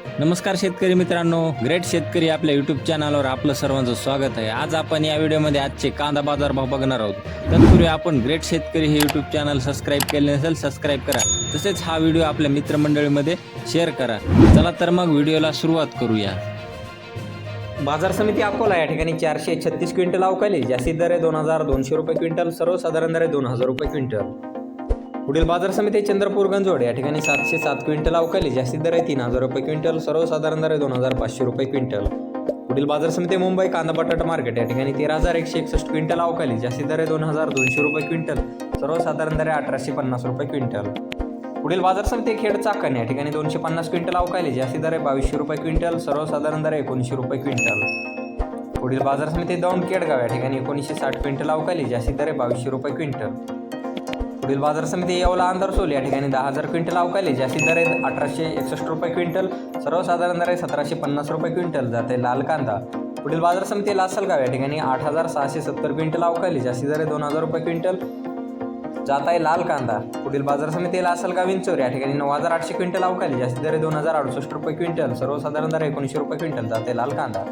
नमस्कार शेतकरी मित्रांनो ग्रेट शेतकरी आपल्या यूट्यूब चॅनलवर आपलं सर्वांचं स्वागत आहे. आज आपण या व्हिडिओमध्ये आजचे कांदा बाजार भाव बघणार आहोत. तत्पूर्वी आपण ग्रेट शेतकरी हे यूट्यूब चॅनल सबस्क्राईब केले नसेल सबस्क्राईब करा. तसेच हा व्हिडिओ आपल्या मित्रमंडळीमध्ये शेअर करा. चला तर मग व्हिडिओला सुरुवात करूया. बाजार समिती अकोला या ठिकाणी चारशे छत्तीस क्विंटल अवकाली जास्तीत दर आहे दोन हजार दोनशे रुपये क्विंटल सर्वसाधारण दर आहे दोन हजार रुपये क्विंटल. पुढील बाजार समिती चंद्रपूर गंजोड या ठिकाणी सातशे सात क्विंटल अवकाली जास्तीत दर आहे तीन हजार रुपये क्विंटल सर्वसाधारण दर आहे दोन हजार पाचशे रुपये क्विंटल. पुढील बाजार समिती मुंबई कांदा बटाटा मार्केट या ठिकाणी तेरा हजार एकशे एकसष्ट क्विंटल अवकाली जास्तीत दर आहे दोन हजार दोनशे रुपये क्विंटल सर्वसाधारण दर आहे अठराशे पन्नास रुपये क्विंटल. पुढील बाजार समिती खेड चाकण या ठिकाणी दोनशे पन्नास क्विंटल अवकाली जास्तीत दर आहे बावीसशे रुपये क्विंटल सर्वसाधारण दर आहे एकोणीसशे रुपये क्विंटल. पुढील बाजार समिती दौंड केडगाव या ठिकाणी एकोणीसशे साठ क्विंटल अवकाली जास्तीत दर आहे बावीसशे रुपये क्विंटल. पुढील बाजार समिती येवला आंदरसोल या ठिकाणी दहा हजार क्विंटल अवकाली जास्तीत दर आहे अठराशे एकसष्ट रुपये क्विंटल. सर्वसाधारण दर आहे सतराशे पन्नास रुपये क्विंटल. जाते लाल कांदा. पुढील बाजार समिती लासलगाव. या ठिकाणी आठ हजार सहाशे सत्तर क्विंटल अवकाली जास्तीत दर आहे दोन हजार रुपये क्विंटल. जात आहे लाल कांदा. पुढील बाजार समिती लासलगाव विंचोर. या ठिकाणी नऊ हजार आठशे क्विंटल अवकाली जास्तीत दर आहे दोन हजार अडुसष्ट रुपये क्विंटल. सर्वसाधारण दर एकोणीसशे रुपये क्विंटल. जाते लाल कांदा.